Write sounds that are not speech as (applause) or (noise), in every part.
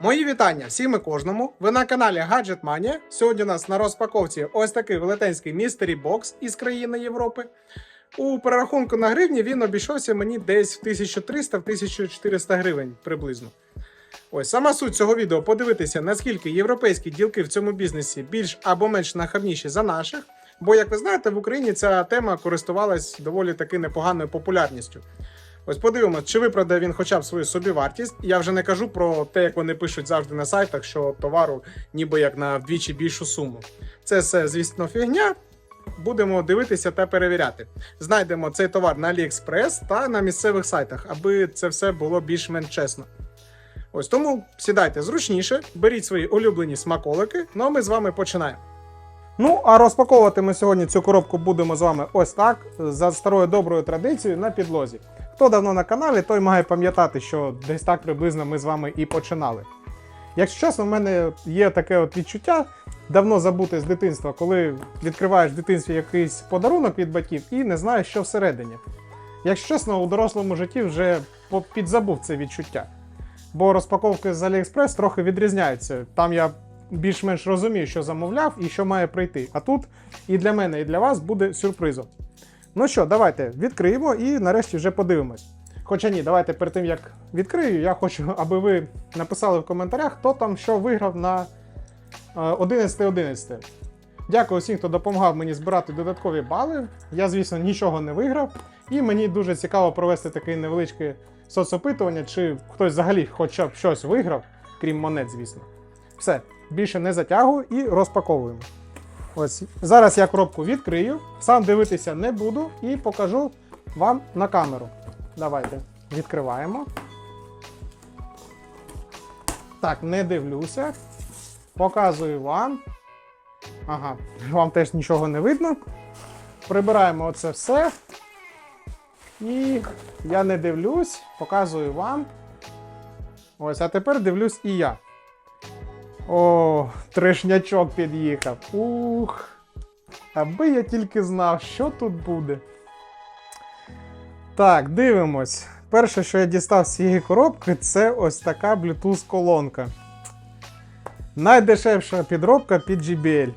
Мої вітання всім і кожному. Ви на каналі Gadget Mania. Сьогодні у нас на розпаковці ось такий велетенський Mystery Box із країни Європи. У перерахунку на гривні він обійшовся мені десь в 1300-1400 гривень приблизно. Ось сама суть цього відео подивитися, наскільки європейські ділки в цьому бізнесі більш або менш нахабніші за наших. Бо, як ви знаєте, в Україні ця тема користувалась доволі таки непоганою популярністю. Ось подивимось, чи виправдає він хоча б свою собівартість. Я вже не кажу про те, як вони пишуть завжди на сайтах, що товару ніби як на вдвічі більшу суму. Це все, звісно, фігня. Будемо дивитися та перевіряти. Знайдемо цей товар на AliExpress та на місцевих сайтах, аби це все було більш-менш чесно. Ось тому сідайте зручніше, беріть свої улюблені смаколики, ну а ми з вами починаємо. Ну, а розпаковувати ми сьогодні цю коробку будемо з вами ось так, за старою доброю традицією на підлозі. Хто давно на каналі, той має пам'ятати, що десь так приблизно ми з вами і починали. Якщо чесно, в мене є таке от відчуття, давно забуте з дитинства, коли відкриваєш в дитинстві якийсь подарунок від батьків і не знаєш, що всередині. Якщо чесно, у дорослому житті вже підзабув це відчуття. Бо розпаковки з AliExpress трохи відрізняються. Там я більш-менш розумію, що замовляв і що має прийти. А тут і для мене, і для вас буде сюрпризом. Ну що, давайте відкриємо і нарешті вже подивимось. Хоча ні, давайте перед тим як відкрию, я хочу, (laughs) аби ви написали в коментарях, хто там що виграв на е, 11.11. Дякую всім, хто допомагав мені збирати додаткові бали. Я, звісно, нічого не виграв. І мені дуже цікаво провести таке невеличке соцопитування, чи хтось взагалі хоча б щось виграв, крім монет, звісно. Все, більше не затягую і розпаковуємо. Ось зараз я коробку відкрию, сам дивитися не буду і покажу вам на камеру. Давайте відкриваємо. Так, не дивлюся. Показую вам. Ага, вам теж нічого не видно. Прибираємо оце все. І я не дивлюсь, показую вам. Ось, а тепер дивлюсь і я. О, трешнячок під'їхав. Ух. Аби я тільки знав, що тут буде. Так, дивимось. Перше, що я дістав з цієї коробки, це ось така Bluetooth-колонка. Найдешевша підробка під JBL.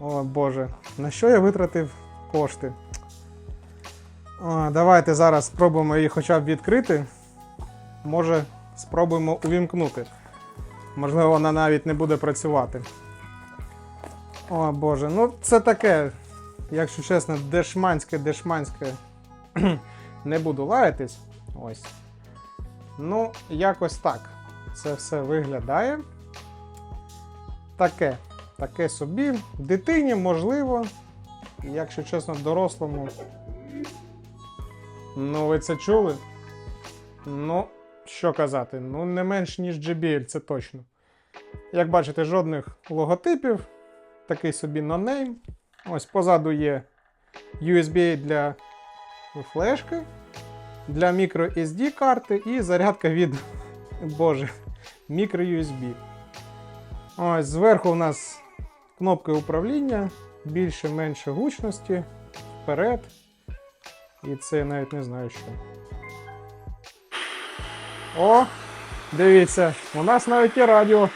О Боже, на що я витратив кошти? О, давайте зараз спробуємо її хоча б відкрити. Може, спробуємо увімкнути. Можливо, вона навіть не буде працювати. О Боже, ну це таке, якщо чесно, дешманське, дешманське. (clears throat) не буду лаятись. Ось. Ну, якось так. Це все виглядає. Таке. Таке собі. Дитині, можливо. Якщо чесно, дорослому. Ну, ви це чули? Ну, що казати, ну не менш ніж JBL, це точно. Як бачите, жодних логотипів. Такий собі нонейм. Ось позаду є USB для флешки, для microSD карти і зарядка від (laughs) Боже, microUSB. Ось зверху у нас кнопки управління, більше-менше гучності, вперед. І це я навіть не знаю що. О, дивіться, у нас навіть є радіо.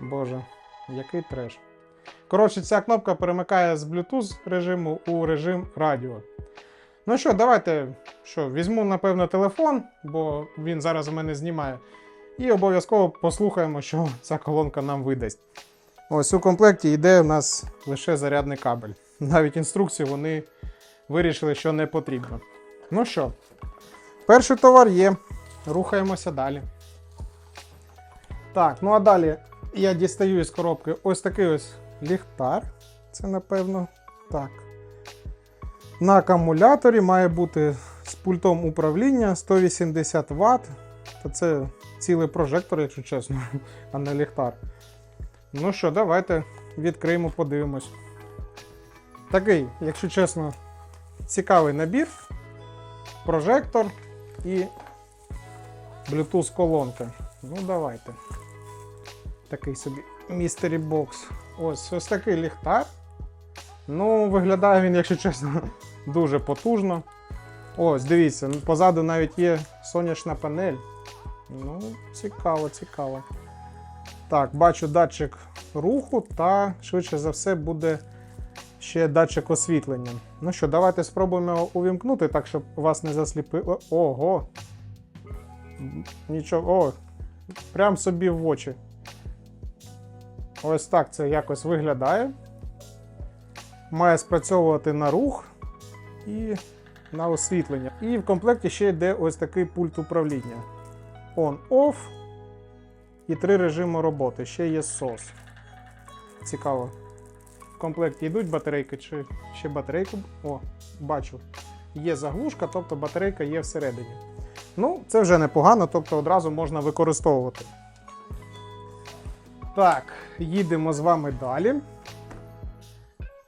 Боже, який треш. Коротше, ця кнопка перемикає з Bluetooth режиму у режим радіо. Ну що, давайте що, візьму, напевно, телефон, бо він зараз у мене знімає. І обов'язково послухаємо, що (laughs) ця колонка нам видасть. Ось у комплекті йде у нас лише зарядний кабель. Навіть інструкцію вони вирішили, що не потрібно. Ну що, перший товар є. Рухаємося далі. Так, ну а далі я дістаю із коробки ось такий ось ліхтар. Це напевно так. На акумуляторі має бути з пультом управління 180 Вт. Та це цілий прожектор, якщо чесно, (laughs) а не ліхтар. Ну що, давайте відкриємо, подивимось. Такий, якщо чесно, цікавий набір. Прожектор і Bluetooth колонка. Ну, давайте. Такий собі Mystery Box. Ось ось такий ліхтар. Ну, виглядає він, якщо чесно, (laughs) дуже потужно. Ось, дивіться, позаду навіть є сонячна панель. Ну, цікаво, цікаво. Так, бачу датчик руху та швидше за все буде ще датчик освітлення. Ну що, давайте спробуємо увімкнути, так, щоб вас не засліпило. Ого! Нічого. О, прям собі в очі. Ось так це якось виглядає. Має спрацьовувати на рух і на освітлення. І в комплекті ще йде ось такий пульт управління. On-off і три режими роботи. Ще є SOS. Цікаво. В комплекті йдуть батарейки чи ще батарейку. О, бачу. Є заглушка, тобто батарейка є всередині. Ну, це вже непогано, тобто одразу можна використовувати. Так, їдемо з вами далі.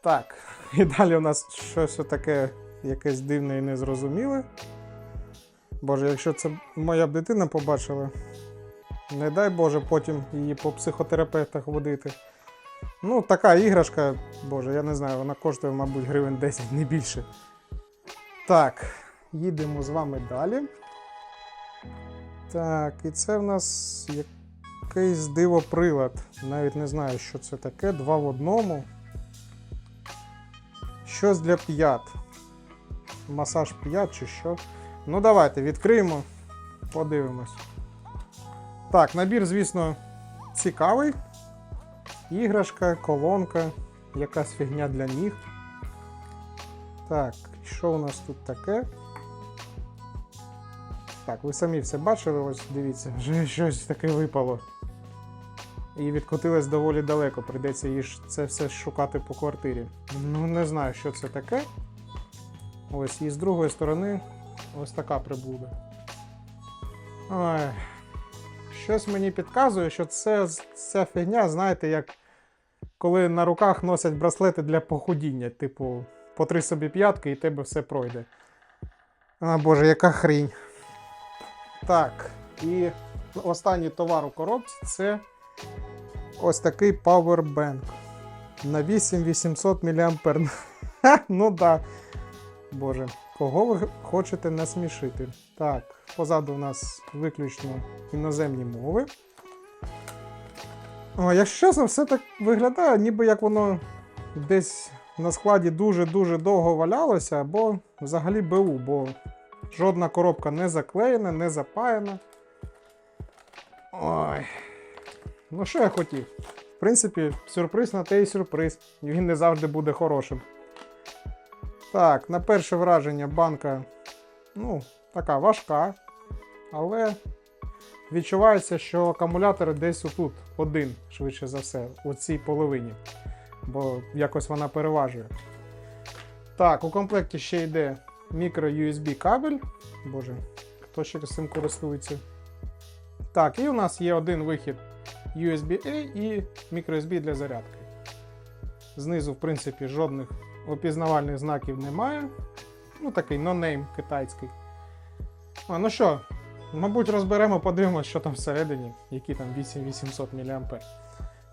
Так, (laughs) і далі у нас щось таке якесь дивне і незрозуміле. Боже, якщо це моя б дитина побачила, не дай Боже потім її по психотерапевтах водити. Ну, така іграшка, боже, я не знаю, вона коштує, мабуть, гривень 10, не більше. Так, їдемо з вами далі. Так, і це в нас якийсь дивоприлад. Навіть не знаю, що це таке. Два в одному. Щось для п'ят. Масаж п'ят чи що. Ну, давайте відкриємо, подивимось. Так, набір, звісно, цікавий. Іграшка, колонка, якась фігня для ніг. Так, що у нас тут таке? Так, ви самі все бачили, ось дивіться, вже щось таке випало. І відкотилось доволі далеко, прийдеться їй це все шукати по квартирі. Ну, не знаю, що це таке. Ось, і з другої сторони ось така приблуда. Ой. Щось мені підказує, що це ця фігня, знаєте, як коли на руках носять браслети для похудіння. Типу, потри собі п'ятки і тебе все пройде. А, Боже, яка хрінь. Так, і останній товар у коробці це ось такий Powerbank на 8800 мА. (laughs) ну да. Боже, кого ви хочете насмішити? Так, позаду у нас виключно іноземні мови. О, якщо чесно, все так виглядає, ніби як воно десь на складі дуже-дуже довго валялося, або взагалі БУ, бо жодна коробка не заклеєна, не запаяна. Ой. Ну, що я хотів? В принципі, сюрприз на те і сюрприз. Він не завжди буде хорошим. Так, на перше враження банка, ну, така важка, але відчувається, що акумулятор десь отут один, швидше за все, у цій половині. Бо якось вона переважує. Так, у комплекті ще йде мікро USB кабель. Боже, хто ще цим користується? Так, і у нас є один вихід USB-A і microUSB для зарядки. Знизу, в принципі, жодних опізнавальних знаків немає. Ну, такий нонейм китайський. А, ну що, мабуть, розберемо, подивимося, що там всередині, які там 8800 мА.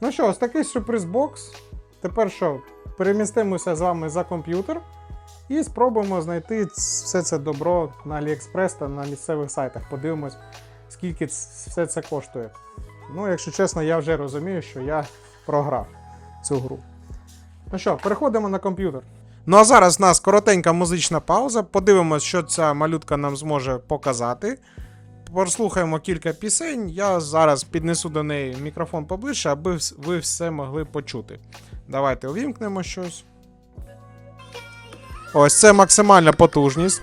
Ну що, ось такий сюрприз-бокс. Тепер що, перемістимося з вами за комп'ютер і спробуємо знайти все це добро на AliExpress та на місцевих сайтах. Подивимось, скільки все це коштує. Ну, якщо чесно, я вже розумію, що я програв цю гру. Ну що, переходимо на комп'ютер. Ну а зараз в нас коротенька музична пауза. Подивимось, що ця малютка нам зможе показати. Прослухаємо кілька пісень. Я зараз піднесу до неї мікрофон поближче, аби ви все могли почути. Давайте увімкнемо щось. Ось це максимальна потужність.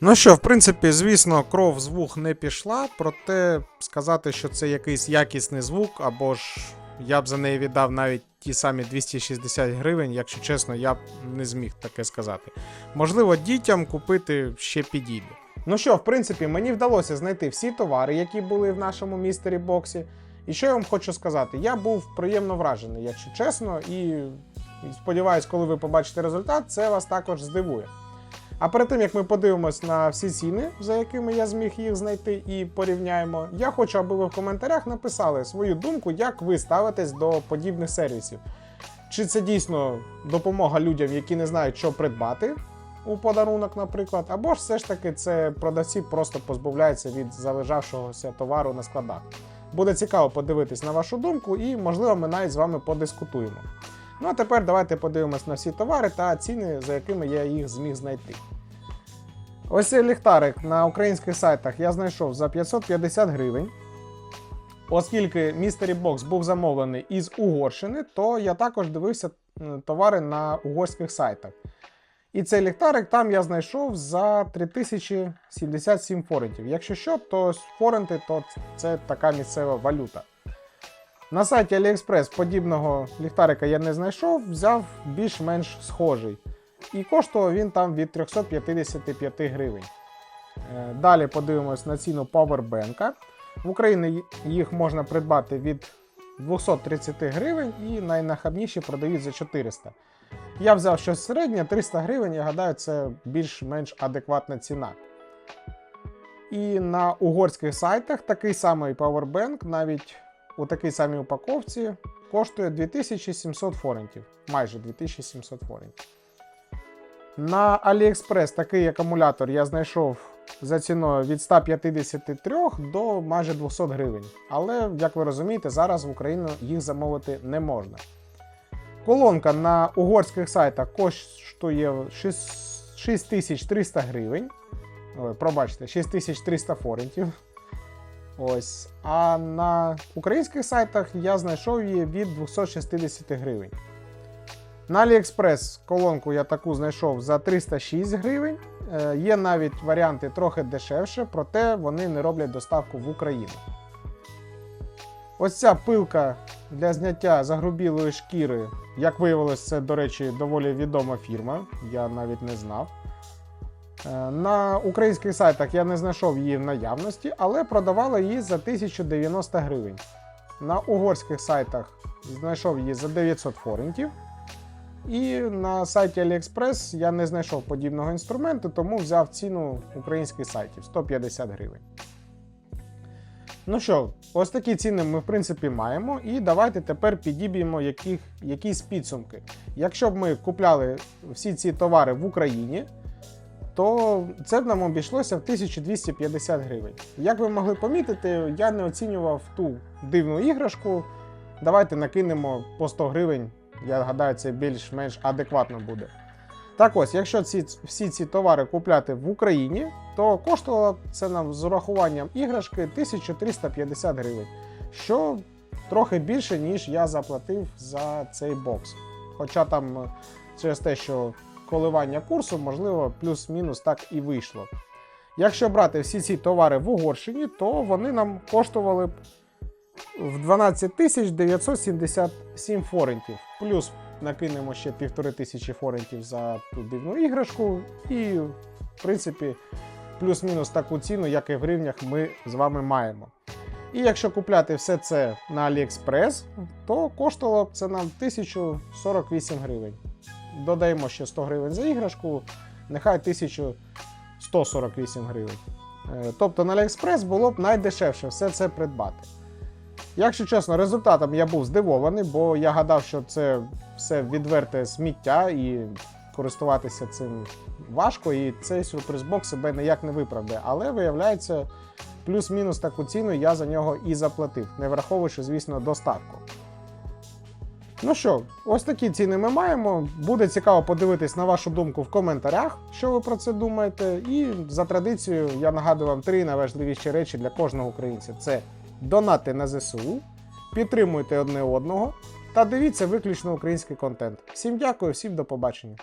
Ну що, в принципі, звісно, кров з вух не пішла, проте сказати, що це якийсь якісний звук, або ж я б за неї віддав навіть ті самі 260 гривень, якщо чесно, я б не зміг таке сказати. Можливо, дітям купити ще підійде. Ну що, в принципі, мені вдалося знайти всі товари, які були в нашому містері боксі. І що я вам хочу сказати? Я був приємно вражений, якщо чесно, і сподіваюсь, коли ви побачите результат, це вас також здивує. А перед тим як ми подивимось на всі ціни, за якими я зміг їх знайти і порівняємо, я хочу, аби ви в коментарях написали свою думку, як ви ставитесь до подібних сервісів. Чи це дійсно допомога людям, які не знають, що придбати у подарунок, наприклад, або ж все ж таки це продавці просто позбавляються від залежавшогося товару на складах. Буде цікаво подивитись на вашу думку, і, можливо, ми навіть з вами подискутуємо. Ну а тепер давайте подивимось на всі товари та ціни, за якими я їх зміг знайти. Ось цей ліхтарик на українських сайтах я знайшов за 550 гривень. Оскільки Mystery Box був замовлений із Угорщини, то я також дивився товари на угорських сайтах. І цей ліхтарик там я знайшов за 3077 форентів. Якщо що, то форенти то це така місцева валюта. На сайті AliExpress подібного ліхтарика я не знайшов, взяв більш-менш схожий. І коштував він там від 355 гривень. Е, Далі подивимось на ціну Powerbank. В Україні їх можна придбати від 230 гривень і найнахабніші продають за 400. Я взяв щось середнє, 300 гривень, я гадаю, це більш-менш адекватна ціна. І на угорських сайтах такий самий Powerbank, навіть у такій самій упаковці, коштує 2700 форентів. Майже 2700 форентів. На AliExpress такий акумулятор я знайшов за ціною від 153 до майже 200 гривень. Але, як ви розумієте, зараз в Україну їх замовити не можна. Колонка на угорських сайтах коштує 6300 гривень. Ой, пробачте, 6300 форентів. Ось. А на українських сайтах я знайшов її від 260 гривень. На AliExpress колонку я таку знайшов за 306 гривень. Е, Є навіть варіанти трохи дешевше, проте вони не роблять доставку в Україну. Ось ця пилка для зняття загрубілої шкіри, як виявилось, це, до речі, доволі відома фірма, я навіть не знав. Е, На українських сайтах я не знайшов її в наявності, але продавала її за 1090 гривень. На угорських сайтах знайшов її за 900 форентів. І на сайті AliExpress я не знайшов подібного інструменту, тому взяв ціну українських сайтів 150 гривень. Ну що, ось такі ціни ми в принципі маємо. І давайте тепер підіб'ємо якісь підсумки. Якщо б ми купляли всі ці товари в Україні, то це б нам обійшлося в 1250 гривень. Як ви могли помітити, я не оцінював ту дивну іграшку. Давайте накинемо по 100 гривень. Я гадаю, це більш-менш адекватно буде. Так ось, якщо ці, всі ці товари купляти в Україні, то коштувало це нам з урахуванням іграшки 1350 гривень, що трохи більше, ніж я заплатив за цей бокс. Хоча там е, через те, що коливання курсу, можливо, плюс-мінус так і вийшло. Якщо брати всі ці товари в Угорщині, то вони нам коштували б в 12 977 форентів. Плюс накинемо ще півтори тисячі форентів за ту дивну іграшку, і, в принципі, плюс-мінус таку ціну, як і в гривнях, ми з вами маємо. І якщо купляти все це на AliExpress, то коштувало б це нам 1048 гривень. Додаємо ще 100 гривень за іграшку, нехай 1148 гривень. Е, Тобто на AliExpress було б найдешевше все це придбати. Якщо чесно, результатом я був здивований, бо я гадав, що це все відверте сміття і користуватися цим важко, і цей сюрприз-бокс себе ніяк не виправдає. Але виявляється, плюс-мінус таку ціну я за нього і заплатив, не враховуючи, звісно, доставку. Ну що, ось такі ціни ми маємо. Буде цікаво подивитись на вашу думку в коментарях, що ви про це думаєте. І за традицією я нагадую вам три найважливіші речі для кожного українця: це донати на ЗСУ, підтримуйте одне одного та дивіться виключно український контент. Всім дякую, всім до побачення.